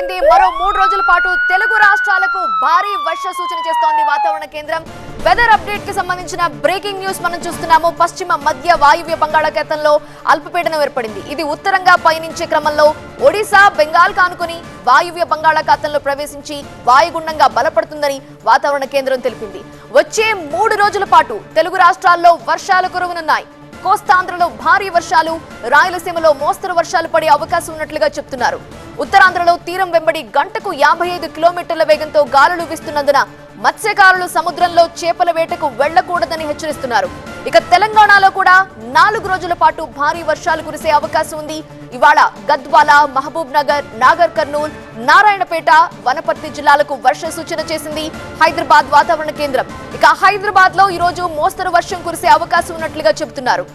ఏర్పడింది మరో మూడు రోజుల పాటు తెలుగు రాష్ట్రాలకు భారీ వర్ష సూచన చేస్తోంది వాతావరణ కేంద్రం. వెదర్ అప్డేట్కి సంబంధించిన బ్రేకింగ్ న్యూస్ మనం చూస్తున్నాము. పశ్చిమ మధ్య వాయువ్య బంగాళాఖాతంలో అల్పపీడనం ఏర్పడింది. ఇది ఉత్తరంగా పయనించే క్రమంలో ఒడిశా బెంగాల్ కానుకొని వాయువ్య బంగాళాఖాతంలో ప్రవేశించి వాయుగుండంగా బలపడుతుందని వాతావరణ కేంద్రం తెలిపింది. వచ్చే మూడు రోజుల పాటు తెలుగు రాష్ట్రాల్లో వర్షాలు కురవనున్నాయి. కోస్తాంధ్రలో భారీ వర్షాలు రాయలసీమలో మోస్తరు వర్షాలు పడే అవకాశం ఉన్నట్లుగా చెప్తున్నారు. ఉత్తరాంధ్రలో తీరం వెంబడి గంటకు యాభై ఐదు కిలోమీటర్ల వేగంతో గాలులు వీస్తున్నందున మత్స్యకారులు సముద్రంలో చేపల వేటకు వెళ్ళకూడదని హెచ్చరిస్తున్నారు. ఇక తెలంగాణలో కూడా నాలుగు రోజుల పాటు భారీ వర్షాలు కురిసే అవకాశం ఉంది. ఇవాళ గద్వాల మహబూబ్ నగర్ నాగర్ కర్నూల్ నారాయణపేట వనపర్తి జిల్లాలకు వర్ష సూచన చేసింది హైదరాబాద్ వాతావరణ కేంద్రం. ఇక హైదరాబాద్లో ఈరోజు మోస్తరు వర్షం కురిసే అవకాశం ఉన్నట్లుగా చెబుతున్నారు.